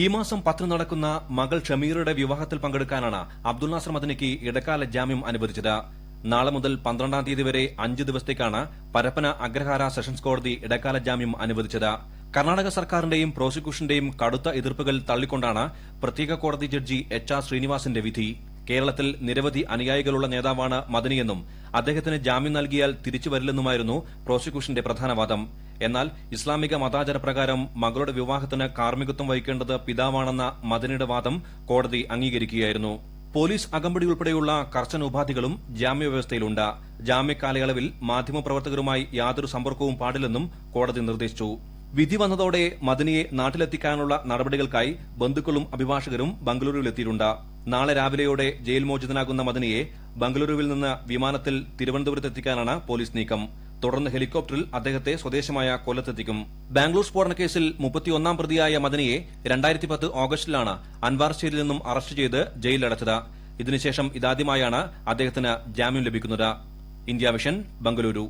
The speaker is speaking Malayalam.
ഈ മാസം പത്തിന് നടക്കുന്ന മകൾ ഷമീറയുടെ വിവാഹത്തിൽ പങ്കെടുക്കാനാണ് അബ്ദുൽ നാസർ മദനിക്ക് ഇടക്കാല ജാമ്യം അനുവദിച്ചത്. നാളെ മുതൽ പന്ത്രണ്ടാം തീയതി വരെ അഞ്ച് ദിവസത്തേക്കാണ് പരപ്പന അഗ്രഹാര സെഷൻസ് കോടതി ഇടക്കാല ജാമ്യം അനുവദിച്ചത്. കർണാടക സർക്കാരിന്റെയും പ്രോസിക്യൂഷന്റെയും കടുത്ത എതിർപ്പുകൾ തള്ളിക്കൊണ്ടാണ് പ്രത്യേക കോടതി ജഡ്ജി എച്ച് ആർ ശ്രീനിവാസിന്റെ വിധി. കേരളത്തിൽ നിരവധി അനുയായികളുള്ള നേതാവാണ് മദനിയെന്നും അദ്ദേഹത്തിന് ജാമ്യം നൽകിയാൽ തിരിച്ചു വരില്ലെന്നുമായിരുന്നു പ്രോസിക്യൂഷന്റെ പ്രധാന വാദം. എന്നാൽ ഇസ്ലാമിക മതാചാരപ്രകാരം മകളുടെ വിവാഹത്തിന് കാർമ്മികത്വം വഹിക്കേണ്ടത് പിതാവാണെന്ന മദനിയുടെ വാദം കോടതി അംഗീകരിക്കുകയായിരുന്നു. പോലീസ് അകമ്പടി ഉൾപ്പെടെയുള്ള കർശന ഉപാധികളും ജാമ്യവ്യവസ്ഥയിലുണ്ട്. ജാമ്യകാലയളവിൽ മാധ്യമപ്രവർത്തകരുമായി യാതൊരു സമ്പർക്കവും പാടില്ലെന്നും കോടതി നിർദ്ദേശിച്ചു. വിധി വന്നതോടെ മദനിയെ നാട്ടിലെത്തിക്കാനുള്ള നടപടികൾക്കായി ബന്ധുക്കളും അഭിഭാഷകരും ബംഗളൂരുവിലെത്തിയിട്ടുണ്ട്. നാളെ രാവിലെയോടെ ജയിൽ മോചിതനാകുന്ന മദനിയെ ബംഗളൂരുവിൽ നിന്ന് വിമാനത്തിൽ തിരുവനന്തപുരത്തെത്തിക്കാനാണ് പോലീസ് നീക്കം. തുടർന്ന് ഹെലികോപ്റ്ററിൽ അദ്ദേഹത്തെ സ്വദേശമായ കൊല്ലത്തെത്തിക്കും. ബാംഗ്ലൂർ സ്ഫോടന കേസിൽ മുപ്പത്തിയൊന്നാം പ്രതിയായ മദനിയെ രണ്ടായിരത്തി പത്ത് ഓഗസ്റ്റിലാണ് അൻവാർ സ്റ്റേറ്റിൽ നിന്നും അറസ്റ്റ് ചെയ്ത് ജയിലിലടച്ചത്. ഇതിനുശേഷം ഇതാദ്യമായാണ് അദ്ദേഹത്തിന് ജാമ്യം ലഭിക്കുന്നത്. India vision Bengaluru.